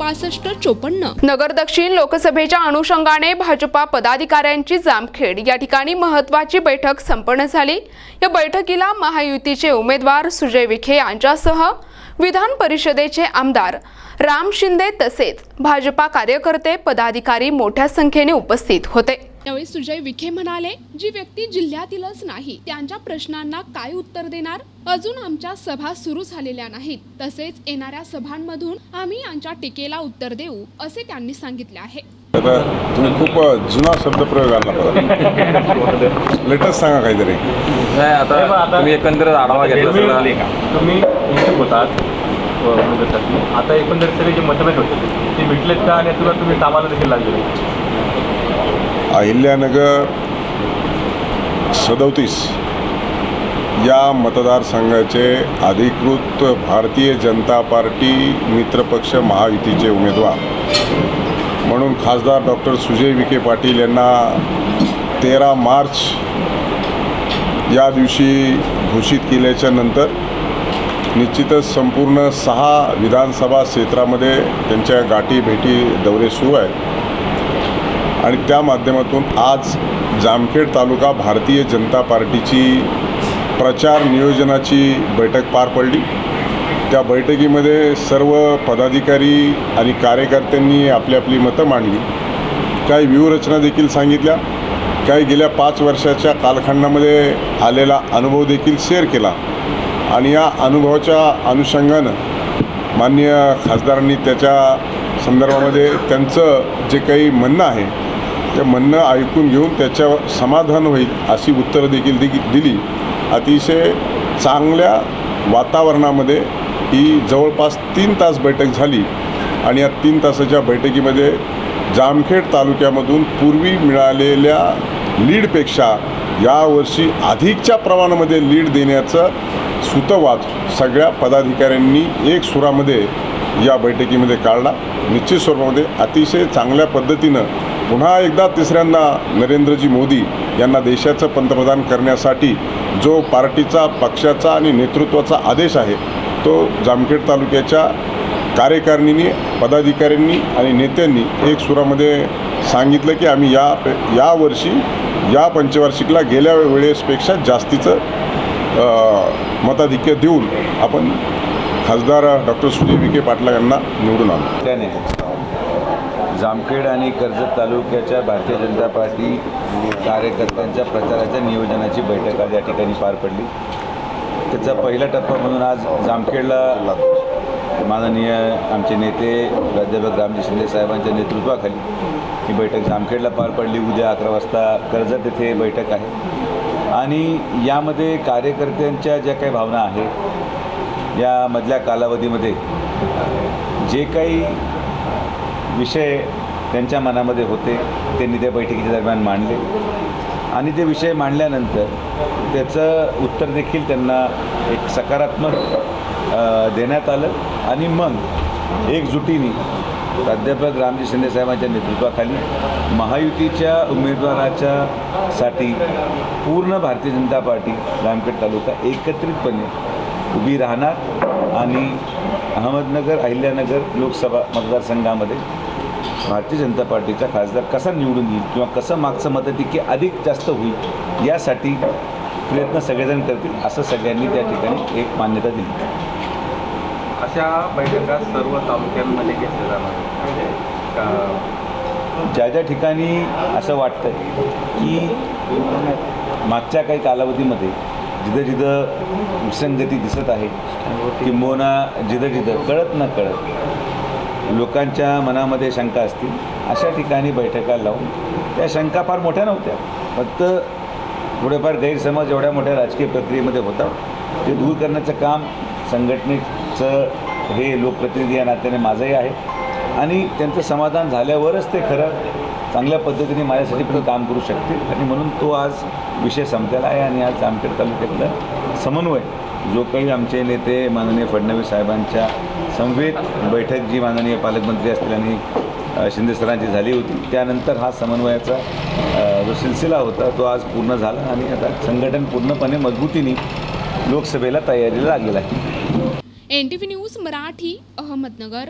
पासष्ट चोपन्न. नगर दक्षिण लोकसभेच्या अनुषंगाने भाजपा पदाधिकाऱ्यांची जामखेड. या ठिकाणी महत्वाची बैठक संपन्न झाली. या बैठकीला महायुतीचे उमेदवार सुजय विखे यांच्यासह विधान परिषदेचे आमदार राम शिंदे तसेच भाजपा कार्यकर्ते पदाधिकारी मोठ्या संख्येने उपस्थित होते. यावेळी सुजय विखे म्हणाले जी व्यक्ती जिल्ह्यातीलच नाही त्यांच्या प्रश्नांना काय उत्तर देणार? अजून आमच्या सभा सुरू झालेल्या नाहीत. तसेच येणाऱ्या सभांमधून आम्ही यांच्या टीकेला उत्तर देऊ असे त्यांनी सांगितले आहे. तुम्ही खूप जुना शब्दप्रयोग आणला परत. लेटेस्ट सांगा काहीतरी. नाही आता तुम्ही एकंदरीत आढावा घेतला तुम्ही इच्छुक होतात. व उमेदवारासाठी आता एकंदरीत सगळे जे मतभेद होते ते मिटलेत का? आणि तुला तुम्ही कामाला देखील लागले. अहिल्यानगर सदोतीस या मतदारसंघाचे अधिकृत भारतीय जनता पार्टी मित्रपक्ष महायुतीचे उमेदवार. म्हणून खासदार डॉक्टर सुजय विखे पाटील यांना तेरा मार्च या दिवशी घोषित केल्याच्यानंतर निश्चितच संपूर्ण सहा विधानसभा क्षेत्रामध्ये त्यांच्या गाठी भेटी दौरे सुरू आहेत. आणि त्या माध्यमातून आज जामखेड तालुका भारतीय जनता पार्टीची प्रचार नियोजनाची बैठक पार पडली. त्या बैठकीमध्ये सर्व पदाधिकारी आणि कार्यकर्त्यांनी आपली आपली मतं मांडली. काही व्यूहरचना देखील सांगितल्या. काही गेल्या पाच वर्षाच्या कालखंडामध्ये आलेला अनुभव देखील शेअर केला. आणि या अनुभवाच्या अनुषंगानं माननीय खासदारांनी त्याच्या संदर्भामध्ये त्यांचं जे काही म्हणणं आहे ते म्हणणं ऐकून घेऊन त्याच्यावर समाधान होईल अशी उत्तरं देखील दि दिली. अतिशय चांगल्या वातावरणामध्ये ही जवळपास तीन तास बैठक झाली आणि या तीन तासाच्या बैठकीमध्ये जामखेड तालुक्यामधून पूर्वी मिळालेल्या लीडपेक्षा यावर्षी अधिकच्या प्रमाणामध्ये लीड देण्याचं सुतवाद सगळ्या पदाधिकाऱ्यांनी एक सुरामध्ये या बैठकीमध्ये काढला. निश्चित स्वरूपामध्ये अतिशय चांगल्या पद्धतीनं पुन्हा एकदा तिसऱ्यांदा नरेंद्रजी मोदी यांना देशाचं पंतप्रधान करण्यासाठी जो पार्टीचा पक्षाचा आणि नेतृत्वाचा आदेश आहे तो जामखेड तालुक्याच्या कार्यकारिणीनी पदाधिकाऱ्यांनी आणि नेत्यांनी एक सुरामध्ये सांगितलं की आम्ही या यावर्षी या पंचवार्षिकला गेल्या वेळेसपेक्षा जास्तीचं मताधिक्य देऊन आपण खासदार डॉक्टर सुजय विखे पाटला यांना निवडून आलो त्याने जामखेड आणि कर्जत तालुक्याच्या भारतीय जनता पार्टी कार्यकर्त्यांच्या प्रचाराच्या नियोजनाची बैठक आज या ठिकाणी पार पडली. त्याचा पहिला टप्पा म्हणून आज जामखेडला माननीय आमचे नेते प्राध्यापक रामजी शिंदे साहेबांच्या नेतृत्वाखाली ही बैठक जामखेडला पार पडली. उद्या अकरा वाजता कर्जत येथे बैठक आहे. आणि यामध्ये कार्यकर्त्यांच्या ज्या काही भावना आहेत या मधल्या कालावधीमध्ये जे काही विषय त्यांच्या मनामध्ये होते. त्यांनी त्या बैठकीच्या दरम्यान मांडले. आणि ते विषय मांडल्यानंतर त्याचं उत्तर देखील त्यांना एक सकारात्मक देण्यात आलं. आणि मग एकजुटीने प्राध्यापक रामजी शिंदे साहेबांच्या नेतृत्वाखाली महायुतीच्या उमेदवाराच्या साठी पूर्ण भारतीय जनता पार्टी रामखेड तालुका एकत्रितपणे उभी राहणार. आणि अहमदनगर अहिल्यानगर लोकसभा मतदारसंघामध्ये भारतीय जनता पार्टीचा खासदार कसा निवडून येईल किंवा कसं मागचं मताधिक्य अधिक जास्त होईल यासाठी प्रयत्न सगळेजण करतील असं सगळ्यांनी त्या ठिकाणी एक मान्यता दिली. अशा बैठका सर्व तालुक्यांमध्ये घेतल्या जाणार ज्या ज्या ठिकाणी असं वाटतं की मागच्या काही कालावधीमध्ये जिथं जिथं विसंगती दिसत आहे किंबहुना जिथं जिथं कळत न कळत लोकांच्या मनामध्ये शंका असतील अशा ठिकाणी बैठका लावून त्या शंका फार मोठ्या नव्हत्या. फक्त थोडेफार गैरसमज एवढ्या मोठ्या राजकीय प्रक्रियेमध्ये होतात ते दूर करण्याचं काम संघटनेचं हे लोकप्रतिनिधी या नात्याने माझंही आहे. आणि त्यांचं समाधान झाल्यावरच ते खरं चांगल्या पद्धतीने माझ्यासाठी पण काम करू शकतील. आणि म्हणून तो आज विषय संपलेला आहे आणि आज जामखेड तालुक्यातलं समन्वय जो काही आमचे नेते माननीय फडणवीस साहेबांच्या समवेत बैठक जी माननीय पालकमंत्री असतील आणि शिंदे सरांची झाली होती त्यानंतर हा समन्वयाचा जो सिलसिला होता तो आज पूर्ण झाला आणि आता संघटन पूर्णपणे मजबूतीने लोकसभेला तयारीला लागलेलं आहे. N T V news Marathi Ahmednagar.